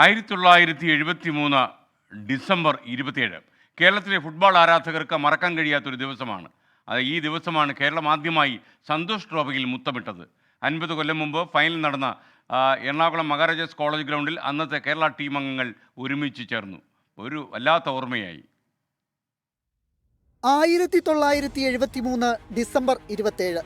ആയിരത്തി തൊള്ളായിരത്തി എഴുപത്തി മൂന്ന് ഡിസംബർ ഇരുപത്തിയേഴ്. കേരളത്തിലെ ഫുട്ബോൾ ആരാധകർക്ക് മറക്കാൻ കഴിയാത്തൊരു ദിവസമാണ്. അത് ഈ ദിവസമാണ് കേരളം ആദ്യമായി സന്തോഷ് ട്രോഫിയിൽ മുത്തമിട്ടത്. അൻപത് കൊല്ലം മുമ്പ് ഫൈനൽ നടന്ന എറണാകുളം മഹാരാജാസ് കോളേജ് ഗ്രൗണ്ടിൽ അന്നത്തെ കേരള ടീം അംഗങ്ങൾ ഒരുമിച്ച് ചേർന്നു. ഒരു വല്ലാത്ത ഓർമ്മയായി. ആയിരത്തി തൊള്ളായിരത്തി എഴുപത്തി മൂന്ന് ഡിസംബർ ഇരുപത്തേഴ്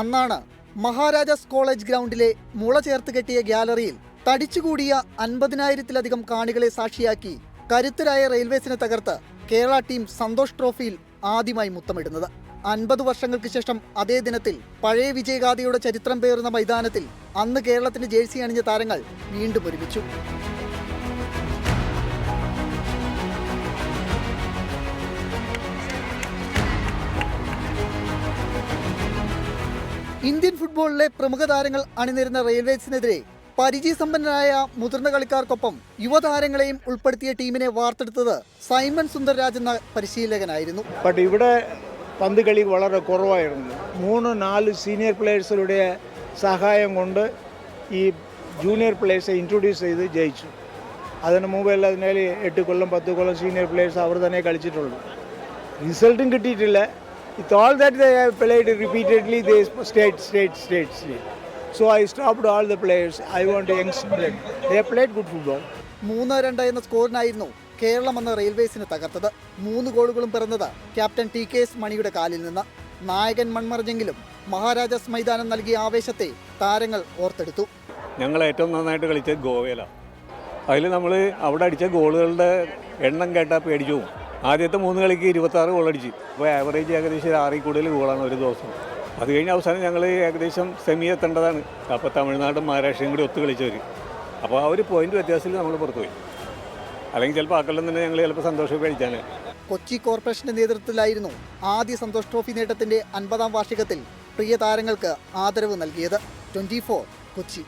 അന്നാണ് മഹാരാജാസ് കോളേജ് ഗ്രൗണ്ടിലെ മുള ചേർത്ത് കെട്ടിയ ഗ്യാലറിയിൽ തടിച്ചുകൂടിയ അൻപതിനായിരത്തിലധികം കാണികളെ സാക്ഷിയാക്കി കരുത്തരായ റെയിൽവേസിനെ തകർത്ത് കേരള ടീം സന്തോഷ് ട്രോഫിയിൽ ആദ്യമായി മുത്തമിടുന്നത്. അൻപത് വർഷങ്ങൾക്ക് ശേഷം അതേ ദിനത്തിൽ പഴയ വിജയഗാഥയുടെ ചരിത്രം പേറുന്ന മൈതാനത്തിൽ അന്ന് കേരളത്തിന്റെ ജേഴ്സി അണിഞ്ഞ താരങ്ങൾ വീണ്ടും ഒരുമിച്ചു. ഇന്ത്യൻ ഫുട്ബോളിലെ പ്രമുഖ താരങ്ങൾ അണിനിരുന്ന റെയിൽവേസിനെതിരെ പരിചയസമ്പന്നരായ മുതിർന്ന കളിക്കാർക്കൊപ്പം യുവതാരങ്ങളെയും ഉൾപ്പെടുത്തിയ ടീമിനെ വാർത്തെടുത്തത് സൈമൺ സുന്ദർരാജ് എന്ന പരിശീലകനായിരുന്നു. ബട്ട് ഇവിടെ പന്ത് കളി വളരെ കുറവായിരുന്നു. മൂന്ന് നാല് സീനിയർ പ്ലേയേഴ്സുകളുടെ സഹായം കൊണ്ട് ഈ ജൂനിയർ പ്ലേയേഴ്സെ ഇൻട്രൊഡ്യൂസ് ചെയ്ത് ജയിച്ചു. അതിന് മുമ്പ് എല്ലാതിനാൽ എട്ട് കൊല്ലം പത്ത് കൊല്ലം സീനിയർ പ്ലേയേഴ്സ് അവർ തന്നെ കളിച്ചിട്ടുള്ളൂ. റിസൾട്ടും കിട്ടിയിട്ടില്ല. It all that played repeatedly they state state state state so I stopped all the players I want youngs played they played good football മൂന്ന് രണ്ട് എന്ന സ്കോറിനായിരുന്നു കേരളം എന്ന റെയിൽവേസിന് തകർത്തത്. മൂന്ന് ഗോളുകളും പിറന്നത് ക്യാപ്റ്റൻ ടി കെ എസ് മണിയുടെ കാലിൽ നിന്ന്. നായകൻ മൺമറിഞ്ഞെങ്കിലും മഹാരാജാസ് മൈതാനം നൽകിയ ആവേശത്തെ താരങ്ങൾ ഓർത്തെടുത്തു. ഞങ്ങൾ ഏറ്റവും നന്നായിട്ട് കളിച്ചത് ഗോവയിലാണ് അതിൽ നമ്മൾ അവിടെ അടിച്ച ഗോളുകളുടെ എണ്ണം കേട്ടാൽ പേടിച്ചു പോകും. ആദ്യത്തെ മൂന്ന് കളിക്ക് ഇരുപത്താറ് ഗോൾ അടിച്ച് അപ്പോൾ ആവറേജ് ഏകദേശം ആറിൽ കൂടുതൽ ഗോളാണ് ഒരു ദിവസം. അത് കഴിഞ്ഞ അവസാനം ഞങ്ങൾ ഏകദേശം സെമി എത്തേണ്ടതാണ്. അപ്പോൾ തമിഴ്നാടും മഹാരാഷ്ട്രയും കൂടി ഒത്തു കളിച്ചവർ അപ്പോൾ ആ ഒരു പോയിന്റ് വ്യത്യാസത്തിൽ നമ്മൾ പുറത്തുപോയി അല്ലെങ്കിൽ ചിലപ്പോൾ ആ കൊല്ലം തന്നെ ഞങ്ങൾ ചിലപ്പോൾ സന്തോഷമൊക്കെ കഴിച്ചാണ് കൊച്ചി കോർപ്പറേഷന്റെ നേതൃത്വത്തിലായിരുന്നു ആദ്യ സന്തോഷ് ട്രോഫി നേട്ടത്തിന്റെ അൻപതാം വാർഷികത്തിൽ പ്രിയ താരങ്ങൾക്ക് ആദരവ് നൽകിയത്. ട്വന്റി കൊച്ചി.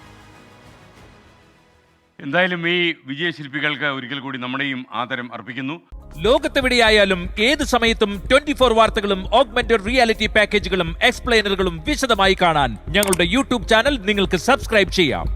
എന്തായാലും ഈ വിജയശില്പികൾക്ക് ഒരിക്കൽ കൂടി നമ്മുടെയും ആദരം അർപ്പിക്കുന്നു. ലോകത്തെവിടെയായാലും ഏത് സമയത്തും ട്വന്റി ഫോർ വാർത്തകളും ഓഗ്മെന്റഡ് റിയാലിറ്റി പാക്കേജുകളും എക്സ്പ്ലെയിനറുകളും വിശദമായി കാണാൻ ഞങ്ങളുടെ യൂട്യൂബ് ചാനൽ നിങ്ങൾക്ക് സബ്സ്ക്രൈബ് ചെയ്യാം.